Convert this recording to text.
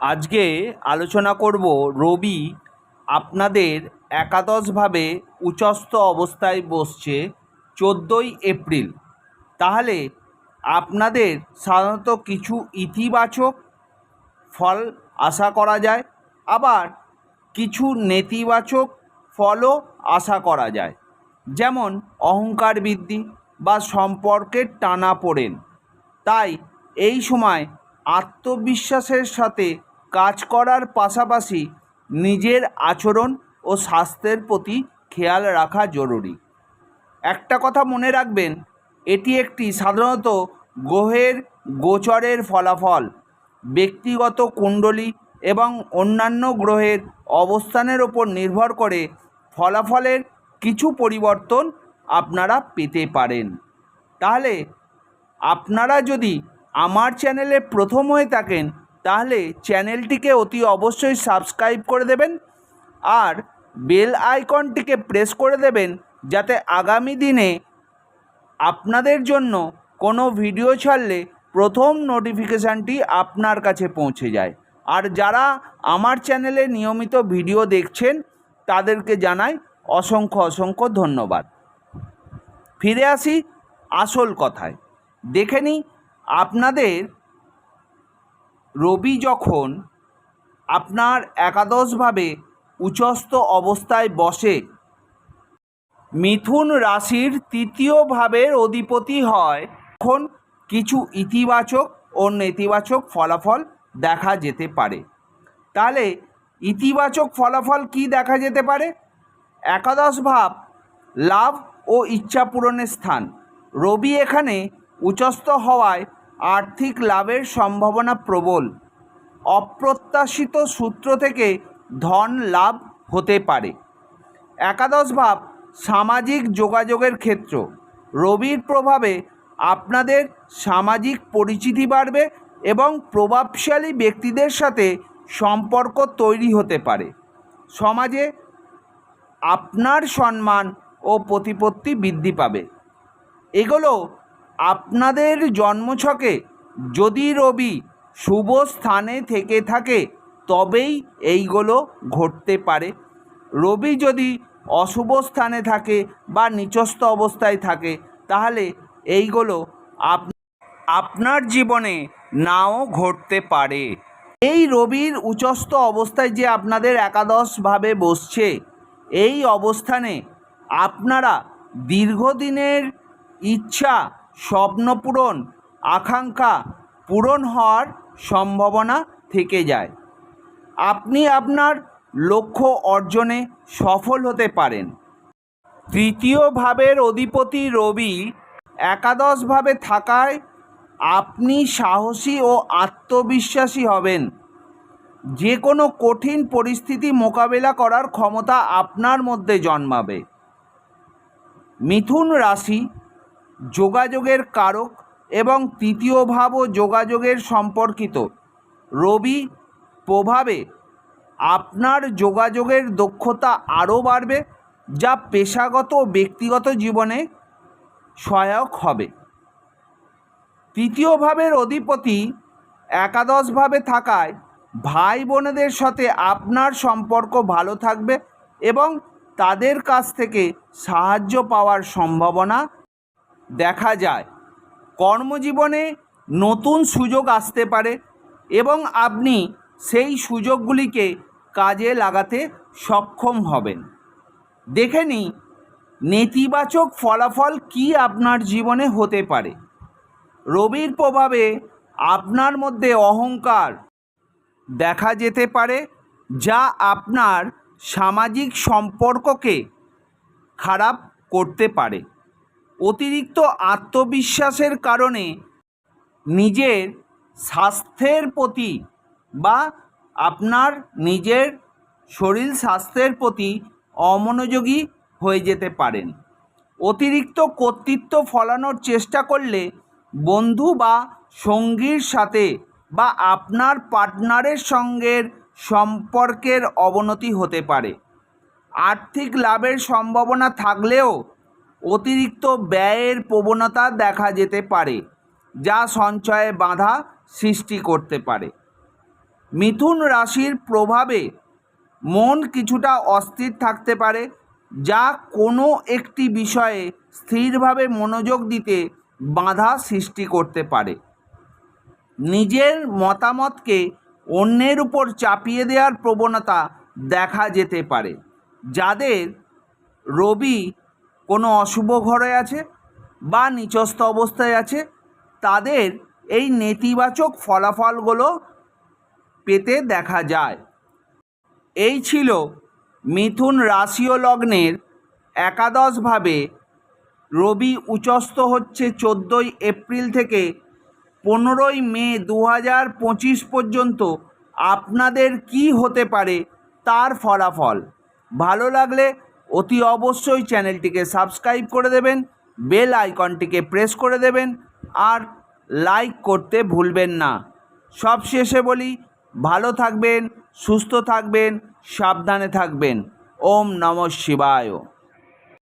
আজকে আলোচনা করব রবি আপনাদের একাদশভাবে উচস্থ অবস্থায় বসছে চোদ্দোই এপ্রিল। তাহলে আপনাদের সাধারণত কিছু ইতিবাচক ফল আশা করা যায়, আবার কিছু নেতিবাচক ফলও আশা করা যায়। যেমন অহংকার বৃদ্ধি বা সম্পর্কের টানা পড়েন। তাই এই সময় আত্মবিশ্বাসের সাথে কাজ করার পাশাপাশি নিজের আচরণ ও স্বাস্থ্যের প্রতি খেয়াল রাখা জরুরি। একটা কথা মনে রাখবেন, এটি একটি সাধারণত গ্রহের গোচরের ফলাফল, ব্যক্তিগত কুণ্ডলী এবং অন্যান্য গ্রহের অবস্থানের ওপর নির্ভর করে ফলাফলের কিছু পরিবর্তন আপনারা পেতে পারেন। তাহলে আপনারা যদি আমার চ্যানেলে প্রথম হয়ে থাকেন, তাহলে চ্যানেলটিকে অতি অবশ্যই সাবস্ক্রাইব করে দেবেন আর বেল আইকনটিকে প্রেস করে দেবেন যাতে আগামী দিনে আপনাদের জন্য কোনো ভিডিও ছাড়লে প্রথম নোটিফিকেশানটি আপনার কাছে পৌঁছে যায়। আর যারা আমার চ্যানেলে নিয়মিত ভিডিও দেখছেন, তাদেরকে জানাই অসংখ্য অসংখ্য ধন্যবাদ। ফিরে আসি আসল কথায়। দেখে নিই আপনাদের রবি যখন আপনার একাদশভাবে উচস্থ অবস্থায় বসে, মিথুন রাশির তৃতীয় ভাবের অধিপতি হয়, তখন কিছু ইতিবাচক ও নেতিবাচক ফলাফল দেখা যেতে পারে। তাহলে ইতিবাচক ফলাফল কি দেখা যেতে পারে? একাদশ ভাব, লাভ ও ইচ্ছা পূরণের স্থান। রবি এখানে উচস্থ হওয়ায় আর্থিক লাভের সম্ভাবনা প্রবল। অপ্রত্যাশিত সূত্র থেকে ধন লাভ হতে পারে। একাদশ ভাব, সামাজিক যোগাযোগের ক্ষেত্র। রবির প্রভাবে আপনাদের সামাজিক পরিচিতি বাড়বে এবং প্রভাবশালী ব্যক্তিদের সাথে সম্পর্ক তৈরি হতে পারে। সমাজে আপনার সম্মান ও প্রতিপত্তি বৃদ্ধি পাবে। এগুলো আপনাদের জন্মছকে যদি রবি শুভ স্থানে থেকে থাকে, তবেই এইগুলো ঘটতে পারে। রবি যদি অশুভ স্থানে থাকে বা নিচস্থ অবস্থায় থাকে, তাহলে এইগুলো আপ, আপনার জীবনে নাও ঘটতে পারে। এই রবির উচস্থ অবস্থায় যে আপনাদের একাদশভাবে বসছে, এই অবস্থানে আপনারা দীর্ঘদিনের ইচ্ছা স্বপ্ন পূরণ, আকাঙ্ক্ষা পূরণ হওয়ার সম্ভাবনা থেকে যায়। আপনি আপনার লক্ষ্য অর্জনে সফল হতে পারেন। তৃতীয় ভাবের অধিপতি রবি একাদশভাবে থাকায় আপনি সাহসী ও আত্মবিশ্বাসী হবেন। যে কোনো কঠিন পরিস্থিতি মোকাবেলা করার ক্ষমতা আপনার মধ্যে জন্মাবে। মিথুন রাশি যোগাযোগের কারক এবং তৃতীয় ভাবও যোগাযোগের সম্পর্কিত। রবি, প্রভাবে আপনার যোগাযোগের দক্ষতা আরও বাড়বে, যা পেশাগত ব্যক্তিগত জীবনে সহায়ক হবে। তৃতীয় ভাবের অধিপতি একাদশভাবে থাকায় ভাই বোনেদের সাথে আপনার সম্পর্ক ভালো থাকবে এবং তাদের কাছ থেকে সাহায্য পাওয়ার সম্ভাবনা দেখা যায়। কর্মজীবনে নতুন সুযোগ আসতে পারে এবং আপনি সেই সুযোগগুলিকে কাজে লাগাতে সক্ষম হবেন। দেখে নিই নেতিবাচক ফলাফল কি আপনার জীবনে হতে পারে। রবির প্রভাবে আপনার মধ্যে অহংকার দেখা যেতে পারে, যা আপনার সামাজিক সম্পর্ককে খারাপ করতে পারে। অতিরিক্ত আত্মবিশ্বাসের কারণে নিজের স্বাস্থ্যের প্রতি বা আপনার নিজের শরীর স্বাস্থ্যের প্রতি অমনোযোগী হয়ে যেতে পারেন। অতিরিক্ত কর্তৃত্ব ফলানোর চেষ্টা করলে বন্ধু বা সঙ্গীর সাথে বা আপনার পার্টনারের সঙ্গের সম্পর্কের অবনতি হতে পারে। আর্থিক লাভের সম্ভাবনা থাকলেও অতিরিক্ত ব্যয়ের প্রবণতা দেখা যেতে পারে, যা সঞ্চয়ে বাধা সৃষ্টি করতে পারে। মিথুন রাশির প্রভাবে মন কিছুটা অস্থির থাকতে পারে, যা কোনো একটি বিষয়ে স্থিরভাবে মনোযোগ দিতে বাধা সৃষ্টি করতে পারে। নিজের মতামতকে অন্যের উপর চাপিয়ে দেওয়ার প্রবণতা দেখা যেতে পারে, যাদের রবি কোনো অশুভ ঘরে আছে বা নিচস্থ অবস্থায় আছে, তাদের এই নেতিবাচক ফলাফলগুলো পেতে দেখা যায়। এই ছিল মিথুন রাশি ও লগ্নের একাদশভাবে রবি উচস্থ হচ্ছে চোদ্দোই এপ্রিল থেকে পনেরোই মে দু হাজার পঁচিশ পর্যন্ত। আপনাদের কি হতে পারে তার ফলাফল? ভালো লাগলে অতি অবশ্যই চ্যানেলটিকে সাবস্ক্রাইব করে দেবেন, বেল আইকনটিকে প্রেস করে দেবেন, আর লাইক করতে ভুলবেন না। সব শেষে বলি, ভালো থাকবেন, সুস্থ থাকবেন, সাবধানে থাকবেন। ওম নম শিবায়।